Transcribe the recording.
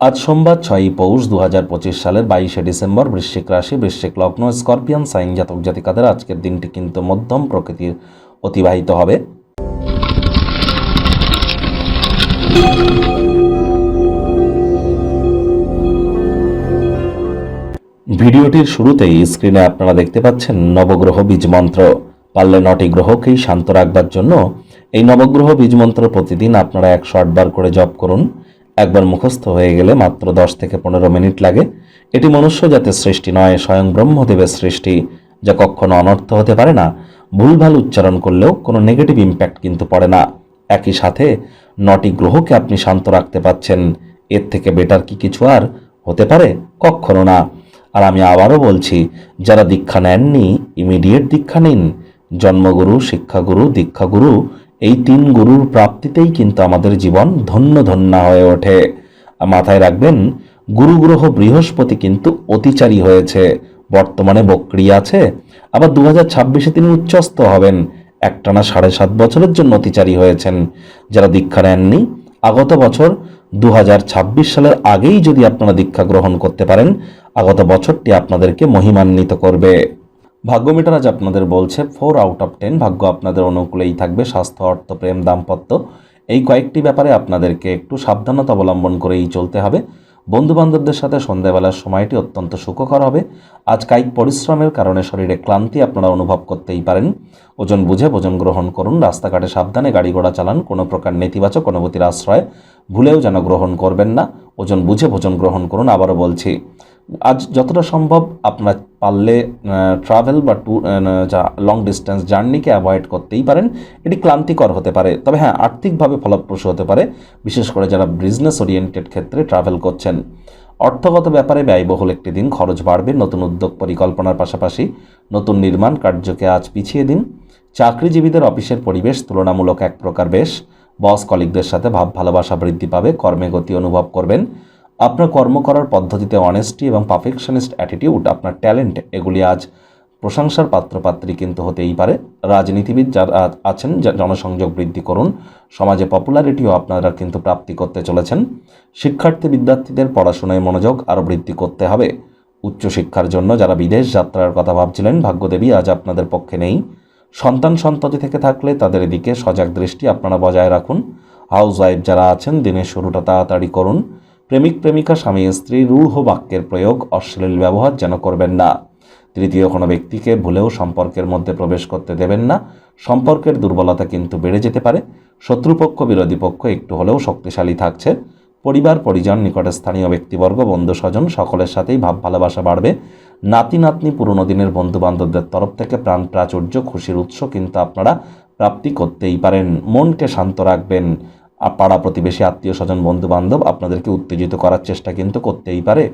আজ সোমবার ছয়ই পৌষ দু হাজার পঁচিশ সালের বাইশে ডিসেম্বর বৃশ্চিক রাশি, বৃশ্চিক লগ্ন, স্করপিয়ান, সাইন জাতক জাতিকাদের আজকের দিনটি কিন্তু মধ্যম প্রকৃতির অতিবাহিত হবে। ভিডিওটির শুরুতেই স্ক্রিনে আপনারা দেখতে পাচ্ছেন নবগ্রহ বীজ মন্ত্র। পারলে নটি গ্রহকেই শান্ত রাখবার জন্য এই নবগ্রহ বীজ মন্ত্র প্রতিদিন আপনারা একশো আটবার করে জপ করুন। একবার মুখস্থ হয়ে গেলে মাত্র দশ থেকে পনেরো মিনিট লাগে। এটি মনুষ্য জাতের সৃষ্টি নয়, স্বয়ং ব্রহ্মদেবের সৃষ্টি, যা কখনো অনর্থ হতে পারে না। ভুলভাল উচ্চারণ করলেও কোনো নেগেটিভ ইম্প্যাক্ট কিন্তু পড়ে না। একই সাথে, নটি গ্রহকে আপনি শান্ত রাখতে পাচ্ছেন। এর থেকে বেটার কি কিছু আর হতে পারে? কখনো না। আর আমি আবারও বলছি, যারা দীক্ষা নেননি ইমিডিয়েট দীক্ষা নিন। জন্মগুরু, শিক্ষাগুরু, দীক্ষাগুরু এই তিন গুরুর প্রাপ্তিতেই কিন্তু আমাদের জীবন ধন্য ধন্য হয়ে ওঠে। মাথায় রাখবেন গুরু গ্রহ বৃহস্পতি কিন্তু অতিচারী হয়েছে। বর্তমানে বক্রি আছে, আবার দু হাজার ছাব্বিশে তিনি উচ্চস্ত হবেন। একটানা সাড়ে সাত বছরের জন্য অতিচারী হয়েছেন। যারা দীক্ষা নেননি, আগত বছর দু হাজার ছাব্বিশ সালের আগেই যদি আপনারা দীক্ষা গ্রহণ করতে পারেন, আগত বছরটি আপনাদেরকে মহিমান্বিত করবে। ভাগ্য মিটার আজ আপনাদের বলছে ফোর আউট অফ টেন ভাগ্য আপনাদের অনুকূলেই থাকবে, স্বাস্থ্য, অর্থ, প্রেম, দাম্পত্য। এই কয়েকটি ব্যাপারে আপনাদেরকে একটু সাবধানতা অবলম্বন করেই চলতে হবে। বন্ধু বান্ধবদের সাথে সন্ধ্যাবেলার সময়টি অত্যন্ত সুখকর হবে। আজ কায়িক পরিশ্রমের কারণে শরীরে ক্লান্তি আপনারা অনুভব করতেই পারেন। ওজন বুঝে ভোজন গ্রহণ করুন, রাস্তাঘাটে সাবধানে গাড়ি ঘোড়া চালান, কোনো প্রকার নেতিবাচক অনুভূতির আশ্রয় ভুলেও যেন গ্রহণ করবেন না। ওজন বুঝে ভোজন গ্রহণ করুন, আবারও বলছি। আজ যতটা সম্ভব আপনার পারলে ট্রাভেল বা ট্যুর যা লং ডিস্টেন্স জার্নিকে অ্যাভয়েড করতেই পারেন। এটি ক্লান্তিকর হতে পারে, তবে হ্যাঁ আর্থিকভাবে ফলপ্রসূ হতে পারে, বিশেষ করে যারা বিজনেস ওরিয়েন্টেড ক্ষেত্রে ট্রাভেল করছেন। অর্থগত ব্যাপারে ব্যয়বহুল একটি দিন, খরচ বাড়বে, নতুন উদ্যোগ পরিকল্পনার পাশাপাশি নতুন নির্মাণ কার্যকে আজ পিছিয়ে দিন। চাকরিজীবীদের অফিসের পরিবেশ তুলনামূলক এক প্রকার বেশ বস কলিগদের সাথে ভাব ভালোবাসা বৃদ্ধি পাবে, কর্মে গতি অনুভব করবেন। আপনার কর্ম করার পদ্ধতিতে অনেস্টি এবং পারফেকশনিস্ট অ্যাটিটিউড আপনার ট্যালেন্ট এগুলি আজ প্রশংসার পাত্রপাত্রী কিন্তু হতেই পারে। রাজনীতিবিদ যারা আছেন জনসংযোগ বৃদ্ধি করুন। সমাজে পপুলারিটিও আপনারা কিন্তু প্রাপ্তি করতে চলেছেন। শিক্ষার্থী বিদ্যার্থীদের পড়াশোনায় মনোযোগ আরও বৃদ্ধি করতে হবে। উচ্চশিক্ষার জন্য যারা বিদেশ যাত্রার কথা ভাবছিলেন, ভাগ্যদেবী আজ আপনাদের পক্ষে নেই। সন্তান সন্ততি থেকে থাকলে তাদের এদিকে সজাগ দৃষ্টি আপনারা বজায় রাখুন। হাউস ওয়াইফ যারা আছেন, দিনের শুরুটা তাড়াতাড়ি করুন। প্রেমিক প্রেমিকা স্বামী স্ত্রী রূঢ় বাক্যের প্রয়োগ অশ্লীল ব্যবহার যেন করবেন না। তৃতীয় কোনো ব্যক্তিকে ভুলেও সম্পর্কের মধ্যে প্রবেশ করতে দেবেন না। সম্পর্কের দুর্বলতা কিন্তু বেড়ে যেতে পারে। শত্রুপক্ষ, বিরোধী পক্ষ একটু হলেও শক্তিশালী থাকছে। পরিবার, পরিজন, নিকটে স্থানীয় ব্যক্তিবর্গ বন্ধু স্বজন সকলের সাথেই ভাব ভালোবাসা বাড়বে। নাতি, নাতনি, পুরনো দিনের বন্ধু বান্ধবদের তরফ থেকে প্রাণ প্রাচুর্য, খুশির উৎস কিন্তু আপনারা প্রাপ্তি করতেই পারেন। মনকে শান্ত রাখবেন। পাড়া প্রতিবেশী আত্মীয় স্বজন বন্ধু বান্ধব আপনাদেরকে উত্তেজিত করার চেষ্টা কিন্তু করতেই পারে।